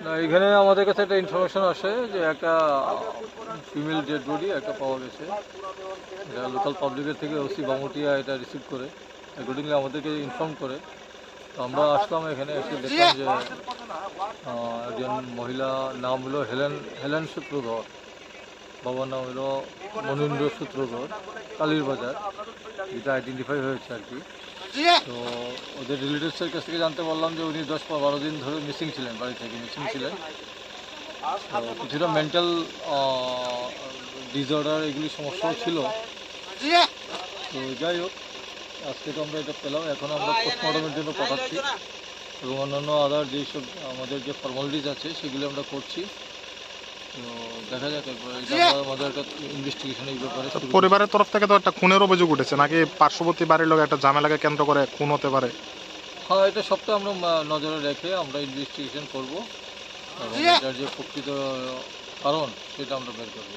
না, এখানে আমাদের কাছে একটা ইনফরমেশন আসে যে একটা ফিমেল ডেড বডি একটা পাওয়া গেছে। এটা লোকাল পাবলিকের থেকে ওসি বামুটিয়া এটা রিসিভ করে। অ্যাকর্ডিংলি আমাদেরকে ইনফর্ম করে। তো আমরা আসলাম এখানে এসে দেখলাম যে একজন মহিলা নাম হলো হেলেন হেলেন সূত্রধর বাবার নাম হলো মনীন্দ্র সূত্রধর কালীর বাজার। যেটা আইডেন্টিফাই হয়েছে আর কি। তো ওদের রিলেটিভসের কাছ থেকে জানতে পারলাম যে উনি দশ বারো দিন ধরে মিসিং ছিলেন বাড়ি থেকে মিসিং ছিলেন। তো কিছুটা মেন্টাল ডিসঅর্ডার এগুলি সমস্যাও ছিল। তো যাই হোক আজকে তো আমরা এটা পেলাম এখন আমরা পোস্টমর্টমের জন্য পাঠাচ্ছি। এবং অন্যান্য আদার যেসব আমাদের যে ফর্মালিটিস আছে সেগুলি আমরা করছি। দেখা যাক শুরু করছি। পরিবারের তরফ থেকে তো একটা খুনের অভিযোগ উঠেছে নাকি পার্শ্ববর্তী বাড়ির লোক একটা ঝামেলাকে কেন্দ্র করে খুন হতে পারে? হ্যাঁ এটা সব তো আমরা নজরে রেখে আমরা ইনভেস্টিগেশন করব এবং এটার যে প্রকৃত কারণ সেটা আমরা বের করব।